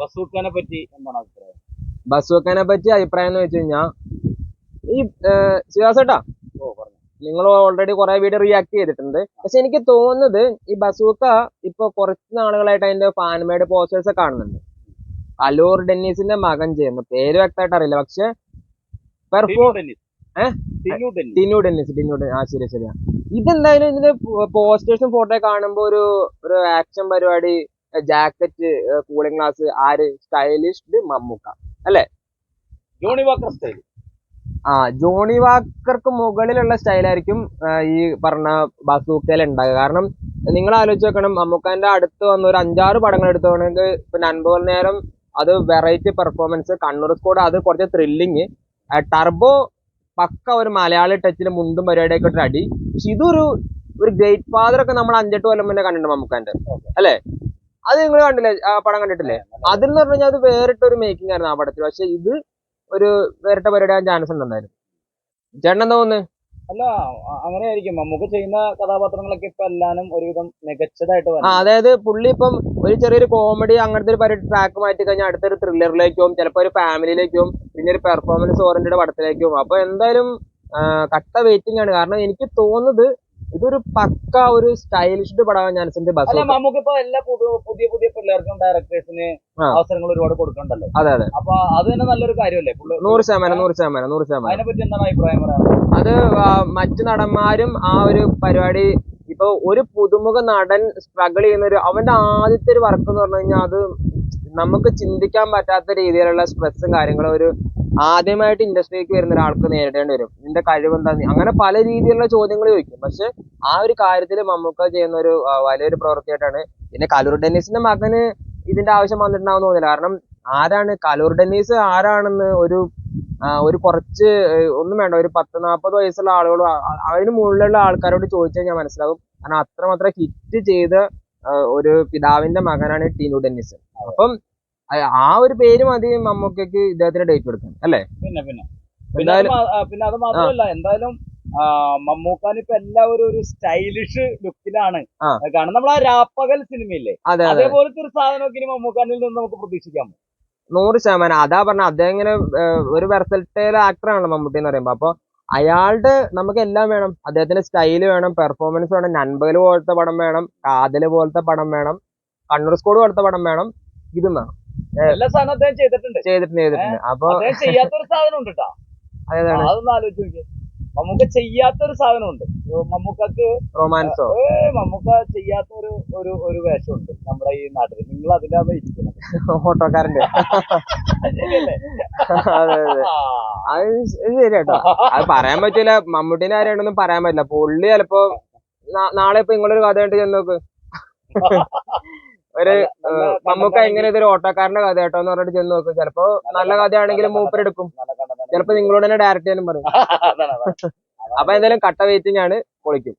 ബസൂക്കനെ പറ്റി എന്താണ് അഭിപ്രായം? ബസൂക്കനെ പറ്റി അഭിപ്രായം എന്ന് വെച്ച് കഴിഞ്ഞാൽ ഈ ശിവാസേട്ടാ ഓ പറഞ്ഞു. നിങ്ങൾ ഓൾറെഡി കുറെ വീഡിയോ റിയാക്ട് ചെയ്തിട്ടുണ്ട്. പക്ഷെ എനിക്ക് തോന്നുന്നത് ഈ ബസൂക്ക ഇപ്പൊ കുറച്ച് നാളുകളായിട്ട് അതിന്റെ ഫാൻമേഡ് പോസ്റ്റേഴ്സ് കാണുന്നുണ്ട്. അലൂർ ഡെന്നീസിന്റെ മകൻ ചെയ്യുന്നു പേര് വ്യക്തമായിട്ട് അറിയില്ല. പക്ഷെ ഡെന്നിസ്. ടിനു ഡെന്നിസ്. ആ ശരി ശരിയാ. ഇതെന്തായാലും ഇതിന്റെ പോസ്റ്റേഴ്സും ഫോട്ടോ കാണുമ്പോ ഒരു ഒരു ആക്ഷൻ പരിപാടി ജാക്കറ്റ് കൂളിംഗ് ഗ്ലാസ് ആര് stylish Mammookka. Johnnie Walker style ആ ജോണി വാക്കർക്ക് മുകളിലുള്ള സ്റ്റൈലായിരിക്കും ഈ പറഞ്ഞ ബസൂക്കയിൽ ഉണ്ടാകുക കാരണം നിങ്ങൾ ആലോചിച്ച് നോക്കണം മമ്മൂക്കാന്റെ അടുത്ത് വന്ന ഒരു അഞ്ചാറ് പടങ്ങൾ എടുത്തുകൊണ്ടെങ്കിൽ ഇപ്പൊ നൻപോൽ നേരം അത് വെറൈറ്റി പെർഫോമൻസ് കണ്ണൂർ സ്കോഡ് അത് കുറച്ച് ത്രില്ലിങ് ടർബോ പക്ക ഒരു മലയാളി ടച്ചിൽ മുണ്ടും പരിപാടിയൊക്കെ ഇട്ടൊരു അടി. പക്ഷെ ഇതൊരു ഒരു ഗ്രേറ്റ് ഫാദർ ഒക്കെ നമ്മൾ അഞ്ചെട്ട് കൊല്ലം മുന്നേ കണ്ടിട്ടുണ്ട് മമ്മൂക്കാന്റെ. അല്ലേ? അത് നിങ്ങൾ കണ്ടില്ലേ? ആ പടം കണ്ടിട്ടില്ലേ? അതിൽ എന്ന് പറഞ്ഞു കഴിഞ്ഞാൽ അത് വേറിട്ട ഒരു മേക്കിംഗ് ആയിരുന്നു ആ പടത്തിൽ. പക്ഷെ ഇത് ഒരു വേറിട്ട പരിപാടി ആകാൻ ചാൻസ് ഉണ്ടായിരുന്നു ചേട്ടൻ എന്താ തോന്നുന്നു? അല്ല അങ്ങനെ ആയിരിക്കും നമുക്ക് ചെയ്യുന്ന കഥാപാത്രങ്ങളൊക്കെ ഇപ്പൊ എല്ലാനും ഒരുവിധം മികച്ചതായിട്ട് ആ വരും അതായത് പുള്ളി ഇപ്പം ഒരു ചെറിയൊരു കോമഡി അങ്ങനത്തെ ഒരു പരിപാടി ട്രാക്ക് മാറ്റി കഴിഞ്ഞാൽ അടുത്തൊരു ത്രില്ലറിലേക്കും ചിലപ്പോ ചിലപ്പോൾ ഒരു ഫാമിലിയിലേക്കും പിന്നെ ഒരു പെർഫോമൻസ് ഓറിയന്റഡ് പടത്തിലേക്കും. അപ്പൊ എന്തായാലും കട്ട വെയിറ്റിംഗ് ആണ്. കാരണം എനിക്ക് തോന്നുന്നത് ഇതൊരു പക്ക ഒരു സ്റ്റൈലിഷ്ഡ് പടമാകാൻ ചാൻസ് ഉണ്ട് ബസ് അല്ല നമുക്ക് ഇപ്പൊ എല്ലാ പുതിയ പുതിയ പുതിയ പിള്ളേർക്കും ഡയറക്ടേഴ്സിന്. അവസരങ്ങൾ ഒരുപാട് കൊടുക്കണ്ടല്ലോ. അതെ അതെ. അപ്പൊ അത് തന്നെ നല്ലൊരു കാര്യമല്ലേ? നൂറ് ശതമാനം നൂറ് ശതമാനം നൂറ് ശതമാനം. അതിനെപ്പറ്റി എന്താണ് അഭിപ്രായം അത് മറ്റു നടന്മാരും ആ ഒരു പരിപാടി ഇപ്പൊ ഒരു പുതുമുഖ നടൻ സ്ട്രഗിൾ ചെയ്യുന്ന ഒരു അവന്റെ ആദ്യത്തെ ഒരു വർക്ക് എന്ന് പറഞ്ഞു കഴിഞ്ഞാൽ അത് നമുക്ക് ചിന്തിക്കാൻ പറ്റാത്ത രീതിയിലുള്ള സ്ട്രെസ്സും കാര്യങ്ങളും ഒരു ആദ്യമായിട്ട് ഇൻഡസ്ട്രിയിലേക്ക് വരുന്ന ഒരാൾക്ക് നേരിടേണ്ടി വരും. നിന്റെ കഴിവ് എന്താന്ന് അങ്ങനെ പല രീതിയിലുള്ള ചോദ്യങ്ങൾ ചോദിക്കും. പക്ഷെ ആ ഒരു കാര്യത്തിൽ മമ്മൂക്ക ചെയ്യുന്ന ഒരു വലിയൊരു പ്രവൃത്തിയായിട്ടാണ് പിന്നെ കലൂർ ഡെന്നീസിന്റെ മകന് ഇതിന്റെ ആവശ്യം വന്നിട്ടുണ്ടാവും തോന്നില്ല കാരണം ആരാണ് കലൂർ ഡെന്നീസ് ആരാണെന്ന് ഒരു ഒരു കുറച്ച് ഒന്നും വേണ്ട. ഒരു പത്ത് നാൽപ്പത് വയസ്സുള്ള ആളുകൾ അതിന് മുകളിലുള്ള ആൾക്കാരോട് ചോദിച്ചാൽ ഞാൻ മനസ്സിലാവും കാരണം അത്രമാത്രം ഹിറ്റ് ചെയ്ത ഒരു പിതാവിന്റെ മകനാണ് ടീനു ഡെന്നിസ്. അപ്പം ആ- ഒരു പേര് മതി മമ്മൂക്കയ്ക്ക് ഇദ്ദേഹത്തിന് ഡേറ്റ് കൊടുക്കാൻ അല്ലേ? പിന്നെ പിന്നെ. പിന്നെ അത് മാത്രമല്ല എന്തായാലും മമ്മൂക്കാൻ ഇപ്പൊ എല്ലാവരും ഒരു സ്റ്റൈലിഷ് ലുക്കിലാണ് കാരണം നമ്മൾ ആ രാപ്പകൽ സിനിമയില്ലേ? അതെ അതെ. അതേപോലത്തെ ഒരു സാധനമൊക്കെ ഇനി മമ്മൂക്കാനിൽ നിന്ന് നമുക്ക് പ്രതീക്ഷിക്കാം. നൂറ് ശതമാനം. അതാ പറഞ്ഞ അദ്ദേഹം ഇങ്ങനെ ഒരു വെർസൽറ്റൈൽ ആക്ടറാണ് മമ്മൂട്ടി എന്ന് പറയുമ്പോ. അപ്പൊ അയാളുടെ നമുക്ക് എല്ലാം വേണം. അദ്ദേഹത്തിന്റെ സ്റ്റൈൽ വേണം പെർഫോമൻസ് വേണം നൻപകൽ പോലത്തെ പടം വേണം കാതൽ പോലത്തെ പടം വേണം കണ്ണൂർ സ്കോഡ് പോലത്തെ പടം വേണം ഇതും വേണം. എല്ലാ സാധനവും അദ്ദേഹം ചെയ്തിട്ടുണ്ട്. ചെയ്തിട്ടുണ്ട് ചെയ്തിട്ടുണ്ട്. അപ്പൊ അദ്ദേഹം ചെയ്യാത്തൊരു സാധനം ഉണ്ട് കേട്ടോ അതൊന്ന് ആലോചിച്ച് നോക്കിയേ. മമ്മൂക്ക ചെയ്യാത്തൊരു സാധനമുണ്ട്. മമ്മൂക്കക്ക് റൊമാൻസോ? ഏ മമ്മൂക്ക ചെയ്യാത്ത ഒരു ഒരു ഒരു വേഷമുണ്ട് നമ്മുടെ ഈ നാട്ടിൽ നിങ്ങൾ അതിലാണ് ഇരിക്കുന്നത്? ഓട്ടോക്കാരന്റെ അതെ അതെ. അത് ശരിയാട്ടോ അത് പറയാൻ പറ്റില്ല മമ്മൂട്ടിന്റെ കാര്യമായിട്ടൊന്നും പറയാൻ പറ്റില്ല. പുള്ളി ചിലപ്പോ നാളെ ഇപ്പൊ നിങ്ങളൊരു കഥ ആയിട്ട് ചെന്ന് നോക്ക്. ഒരു നമുക്ക് എങ്ങനെ ഇതൊരു ഓട്ടോക്കാരന്റെ കഥ കേട്ടോ എന്ന് പറഞ്ഞിട്ട് ചെന്ന് നോക്കും. ചിലപ്പോ നല്ല കഥയാണെങ്കിൽ നല്ല മൂപ്പരെടുക്കും. ചിലപ്പോ നിങ്ങളോട് തന്നെ ഡയറക്റ്റ് ചെയ്യാനും പറയും. അപ്പൊ എന്തായാലും കട്ട വെയിറ്റിംഗ് ആണ്. പൊളിക്കും.